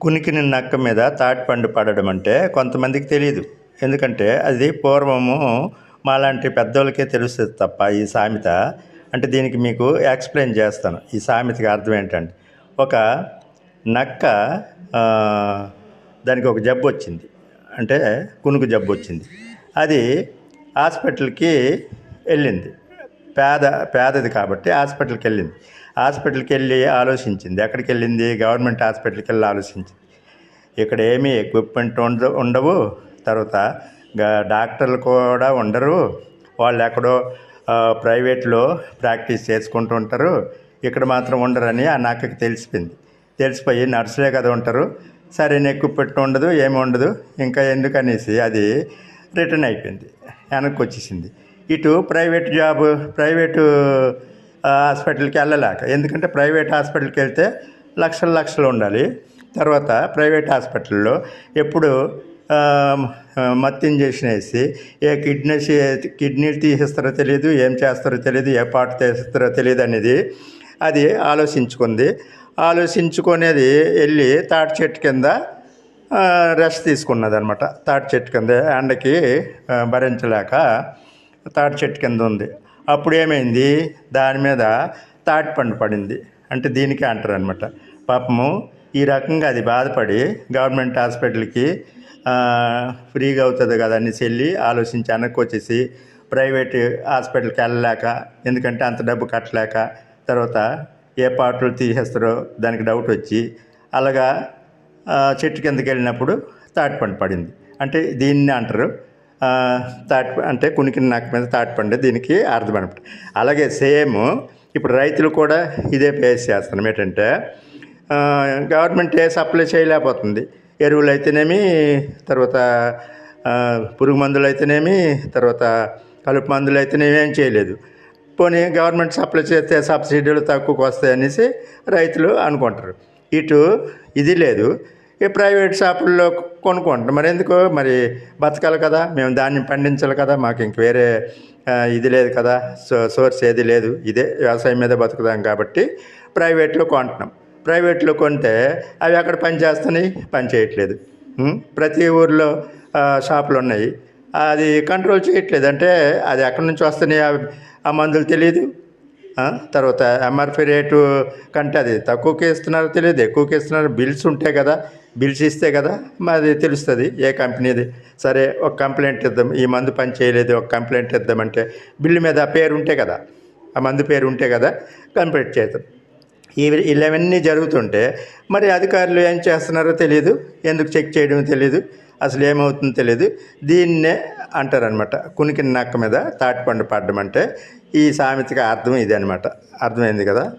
కునికిని నక్క మీద తాటిపండు పడడం అంటే కొంతమందికి తెలియదు ఎందుకంటే అది పూర్వము మాలాంటి పెద్దోళ్ళకే తెలుస్తుంది తప్ప ఈ సామెత. అంటే దీనికి మీకు ఎక్స్ప్లెయిన్ చేస్తాను. ఈ సామెతకి అర్థం ఏంటంటే ఒక నక్క దానికి ఒక జబ్బు వచ్చింది. అంటే కునుకు జబ్బు వచ్చింది. అది హాస్పిటల్కి వెళ్ళింది. పేద పేదది కాబట్టి హాస్పిటల్కి వెళ్ళింది. హాస్పిటల్కి వెళ్ళి ఆలోచించింది. ఎక్కడికి వెళ్ళింది గవర్నమెంట్ హాస్పిటల్కి వెళ్ళి ఆలోచించింది. ఇక్కడ ఏమీ ఎక్విప్మెంట్ ఉండ ఉండవు. తర్వాత గా- డాక్టర్లు కూడా ఉండరు. వాళ్ళు ఎక్కడో ప్రైవేట్లో ప్రాక్టీస్ చేసుకుంటూ ఉంటారు. ఇక్కడ మాత్రం ఉండరని ఆ నాకు తెలిసిపోయింది. తెలిసిపోయి నర్సులే కదా ఉంటారు. సరైన ఎక్విప్మెంట్ ఉండదు ఏమి ఉండదు. ఇంకా ఎందుకనేసి అది రిటర్న్ అయిపోయింది. వెనక్కి వచ్చేసింది ఇటు ప్రైవేట్ జాబ్ ప్రైవేటు హాస్పిటల్కి వెళ్ళలేక. ఎందుకంటే ప్రైవేట్ హాస్పిటల్కి వెళ్తే లక్షలు లక్షలు ఉండాలి. తర్వాత ప్రైవేట్ హాస్పిటల్లో ఎప్పుడు ఆ, మత్తు ఇంజెక్షన్ వేసి ఏ కిడ్నీ కిడ్నీలు తీసేస్తారో తెలియదు ఏం చేస్తారో తెలియదు ఏ పాట తీస్తారో తెలియదు అనేది అది ఆలోచించుకుంది. ఆలోచించుకునేది వెళ్ళి తాటి చెట్టు కింద రెస్ట్ తీసుకున్నది అనమాట తాటి చెట్టు కింద ఎండకి భరించలేక తాటి చెట్టు కింద ఉంది. అప్పుడు ఏమైంది దాని మీద తాటి పండు పడింది. అంటే దీనికి అంటారు అనమాట పాపము ఈ రకంగా అది బాధపడి గవర్నమెంట్ హాస్పిటల్కి ఫ్రీగా అవుతుంది కదా అనేసి వెళ్ళి ఆలోచించి వెనక్కి వచ్చేసి ప్రైవేట్ హాస్పిటల్కి వెళ్ళలేక ఎందుకంటే అంత డబ్బు కట్టలేక తర్వాత ఏ పార్ట్లు తీసేస్తారో దానికి డౌట్ వచ్చి అలాగా చెట్టు కిందకి వెళ్ళినప్పుడు తాటిపండు పడింది. అంటే దీన్ని అంటారు తాటి అంటే కునికిన నాకు మీద తాటిపండు దీనికి అర్థం అనమాట. అలాగే సేమ్ ఇప్పుడు రైతులు కూడా ఇదే ఫేస్ చేస్తున్నాం ఏంటంటే గవర్నమెంట్ ఏ సప్లై చేయలేకపోతుంది. ఎరువులు అయితేనేమి తర్వాత పురుగు మందులు అయితేనేమి తర్వాత కలుపు మందులు అయితేనేమి ఏం చేయలేదు. పోనీ గవర్నమెంట్ సప్లై చేస్తే సబ్సిడీలు తక్కువకు వస్తాయి అనేసి రైతులు అనుకుంటారు. ఇటు ఇది లేదు. ఈ ప్రైవేట్ షాపుల్లో కొనుక్కుంటారు మరి ఎందుకు? మరి బతకాలి కదా మేము దాన్ని పండించాలి కదా మాకు ఇంక వేరే ఇది లేదు కదా సో సోర్స్ ఏది లేదు ఇదే వ్యవసాయం మీద బతుకుదాం కాబట్టి ప్రైవేట్లో కొంటున్నాం. ప్రైవేట్లో కొంటే అవి అక్కడ పని చేస్తున్నాయి పని చేయట్లేదు. ప్రతి ఊర్లో షాపులు ఉన్నాయి. అది కంట్రోల్ చేయట్లేదు. అంటే అది ఎక్కడి నుంచి వస్తున్నాయి ఆ- ఆ మందులు తెలియదు తర్వాత ఎంఆర్పి రేటు కంటే అది తక్కువకి ఇస్తున్నారో తెలియదు. ఎక్కువకి ఇస్తున్నారు బిల్స్ ఉంటాయి కదా. బిల్స్ ఇస్తే కదా మాది తెలుస్తుంది ఏ కంపెనీది. సరే ఒక కంప్లైంట్ ఇద్దాం. ఈ మందు పని చేయలేదు. ఒక కంప్లైంట్ ఇద్దామంటే బిల్లు మీద ఆ పేరు ఉంటే కదా. ఆ మందు పేరు ఉంటే కదా కంప్లైంట్ చేద్దాం. ఇవి ఇలావన్నీ జరుగుతుంటే మరి అధికారులు ఏం చేస్తున్నారో తెలియదు ఎందుకు చెక్ చేయడం తెలియదు అసలు ఏమవుతుందో తెలియదు దీన్నే అంటారనమాట. కునికి నక్క మీద తాటిపండు పడ్డం అంటే ఈ సామెతకి అర్థం ఇది అనమాట. అర్థమైంది కదా?